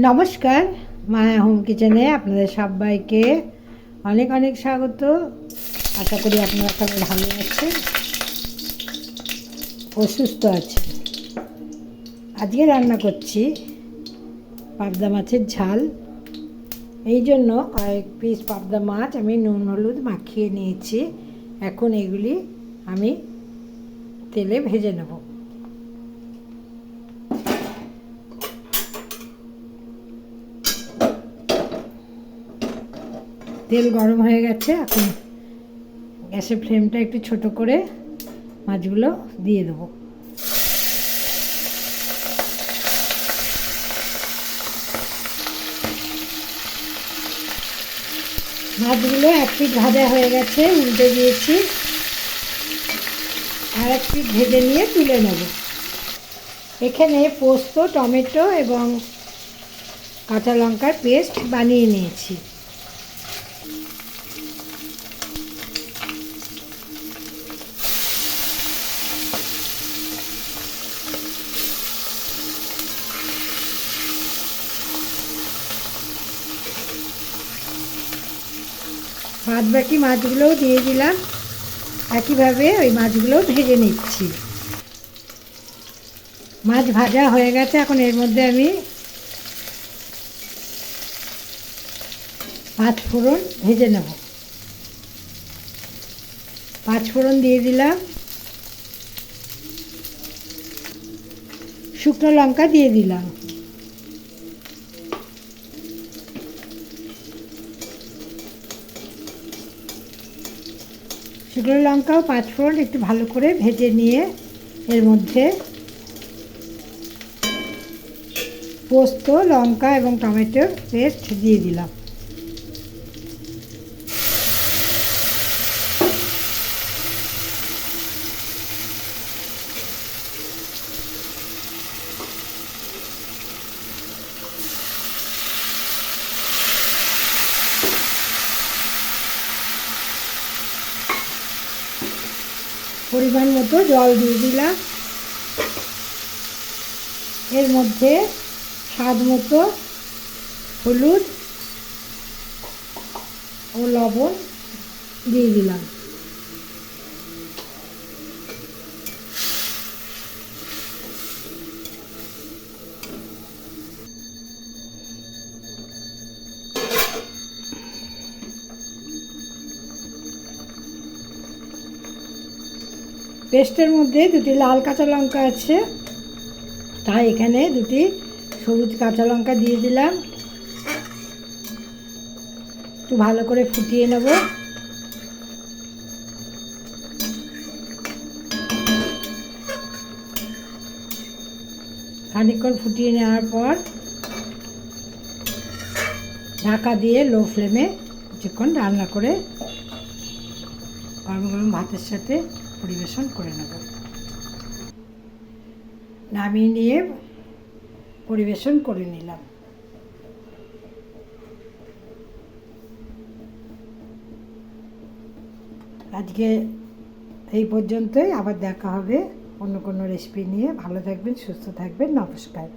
নমস্কার, মায়া হোম কিচেনে আপনাদের সবাইকে অনেক অনেক স্বাগত। আশা করি আপনারা সবাই ভালো আছেন ও সুস্থ আছেন। আজকে রান্না করছি পাবদা মাছের ঝাল। এই জন্য কয়েক পিস পাবদা মাছ আমি নুন, হলুদ মাখিয়ে নিয়েছি। এখন এগুলি আমি তেলে ভেজে নেব। তেল গরম হয়ে গেছে, এখন গ্যাসের ফ্লেমটা একটু ছোট করে মাছগুলো দিয়ে দেবো। মাছগুলো এক পিঠ ভাজা হয়ে গেছে, উল্টে দিয়েছি। আর এক পিঠ ভেজে নিয়ে তুলে নেব। এখানে পোস্ত, টমেটো এবং কাঁচা লঙ্কার পেস্ট বানিয়ে নিয়েছি। বাদ বাকি মাছগুলোও দিয়ে দিলাম। একইভাবে ওই মাছগুলোও ভেজে নিচ্ছি। মাছ ভাজা হয়ে গেছে, এখন এর মধ্যে আমি পাঁচ ফোড়ন ভেজে নেব। পাঁচ ফোড়ন দিয়ে দিলাম। শুকনো লঙ্কা দিয়ে দিলাম। শুকনো লঙ্কা ও পাঁচ ফোড়ন একটু ভালো করে ভেজে নিয়ে এর মধ্যে পোস্ত, লঙ্কা এবং টমেটোর পেস্ট দিয়ে দিলাম। পরিমাণ মতো জল দিয়ে দিলাম। এর মধ্যে স্বাদ মতো হলুদ ও লবণ দিয়ে দিলাম। পেস্টের মধ্যে দুটি লাল কাঁচা লঙ্কা আছে। তাই এখানে দুটি সবুজ কাঁচা লঙ্কা দিয়ে দিলাম। একটু ভালো করে ফুটিয়ে নেব। খানিকক্ষণ ফুটিয়ে নেওয়ার পর ঢাকা দিয়ে লো ফ্লেমে কিছুক্ষণ রান্না করে গরম গরম ভাতের সাথে পরিবেশন করে নেব। নামিয়ে নিয়ে পরিবেশন করে নিলাম। আজকে এই পর্যন্তই। আবার দেখা হবে অন্য কোনো রেসিপি নিয়ে। ভালো থাকবেন, সুস্থ থাকবেন। নমস্কার।